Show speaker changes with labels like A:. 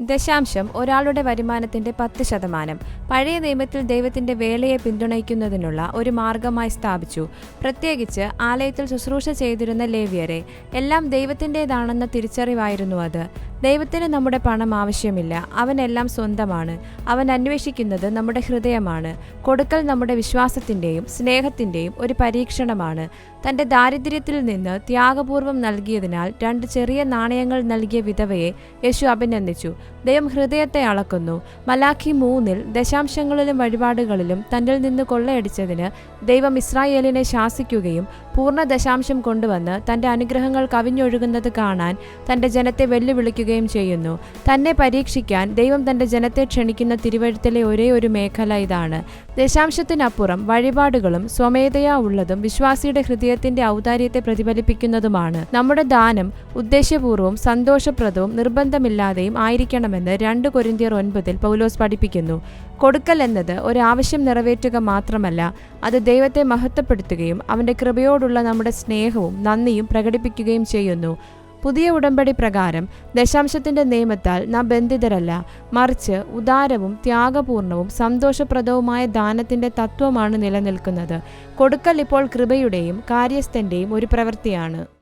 A: ദശാംശം ഒരാളുടെ വരുമാനത്തിന്റെ പത്ത് ശതമാനം. പഴയ നിയമത്തിൽ ദൈവത്തിന്റെ വേലയെ പിന്തുണയ്ക്കുന്നതിനുള്ള ഒരു മാർഗമായി സ്ഥാപിച്ചു. പ്രത്യേകിച്ച് ആലയത്തിൽ ശുശ്രൂഷ ചെയ്തിരുന്ന ലേവ്യരെ. എല്ലാം ദൈവത്തിന്റെതാണെന്ന തിരിച്ചറിവായിരുന്നു അത്. ദൈവത്തിന് നമ്മുടെ പണം ആവശ്യമില്ല. അവനെല്ലാം സ്വന്തമാണ്. അവൻ അന്വേഷിക്കുന്നത് നമ്മുടെ ഹൃദയമാണ്. കൊടുക്കൽ നമ്മുടെ വിശ്വാസത്തിന്റെയും സ്നേഹത്തിന്റെയും ഒരു പരീക്ഷണമാണ്. തന്റെ ദാരിദ്ര്യത്തിൽ നിന്ന് ത്യാഗപൂർവം നൽകിയതിനാൽ രണ്ട് ചെറിയ നാണയങ്ങൾ നൽകിയ വിധവയെ യേശു അഭിനന്ദിച്ചു. ദൈവം ഹൃദയത്തെ അളക്കുന്നു. മലാഖി മൂന്നിൽ ദശാംശങ്ങളിലും വഴിപാടുകളിലും തന്നിൽ നിന്ന് കൊള്ളയടിച്ചതിന് ദൈവം ഇസ്രായേലിനെ ശാസിക്കുകയും പൂർണ ദശാംശം കൊണ്ടുവന്ന് തന്റെ അനുഗ്രഹങ്ങൾ കവിഞ്ഞൊഴുകുന്നത് കാണാൻ തന്റെ ജനത്തെ വെല്ലുവിളിക്കുകയും ചെയ്യുന്നു. തന്നെ പരീക്ഷിക്കാൻ ദൈവം തന്റെ ജനത്തെ ക്ഷണിക്കുന്ന തിരുവഴുത്തിലെ ഒരേ ഒരു മേഖല ഇതാണ്. ദശാംശത്തിനപ്പുറം വഴിപാടുകളും സ്വമേധയാ ഉള്ളതും വിശ്വാസിയുടെ ഹൃദയത്തിന്റെ ഔദാര്യത്തെ പ്രതിഫലിപ്പിക്കുന്നതുമാണ്. നമ്മുടെ ദാനം ഉദ്ദേശ്യപൂർവം സന്തോഷപ്രദവും നിർബന്ധമില്ലാതെയും ആയിരിക്കണമെന്ന് രണ്ട് കൊരിന്തിയർ ഒൻപതിൽ പൗലോസ് പഠിപ്പിക്കുന്നു. കൊടുക്കൽ എന്നത് ഒരു ആവശ്യം നിറവേറ്റുക മാത്രമല്ല അത് ദൈവത്തെ മഹത്വപ്പെടുത്തുകയും അവന്റെ കൃപയോടുള്ള നമ്മുടെ സ്നേഹവും നന്ദിയും പ്രകടിപ്പിക്കുകയും ചെയ്യുന്നു. പുതിയ ഉടമ്പടി പ്രകാരം ദശാംശത്തിന്റെ നിയമത്താൽ നാം ബന്ധിതരല്ല മറിച്ച് ഉദാരവും ത്യാഗപൂർണവും സന്തോഷപ്രദവുമായ ദാനത്തിന്റെ തത്വമാണ് നിലനിൽക്കുന്നത്. കൊടുക്കൽ ഇപ്പോൾ കൃപയുടെയും കാര്യസ്ഥന്റെയും ഒരു പ്രവൃത്തിയാണ്.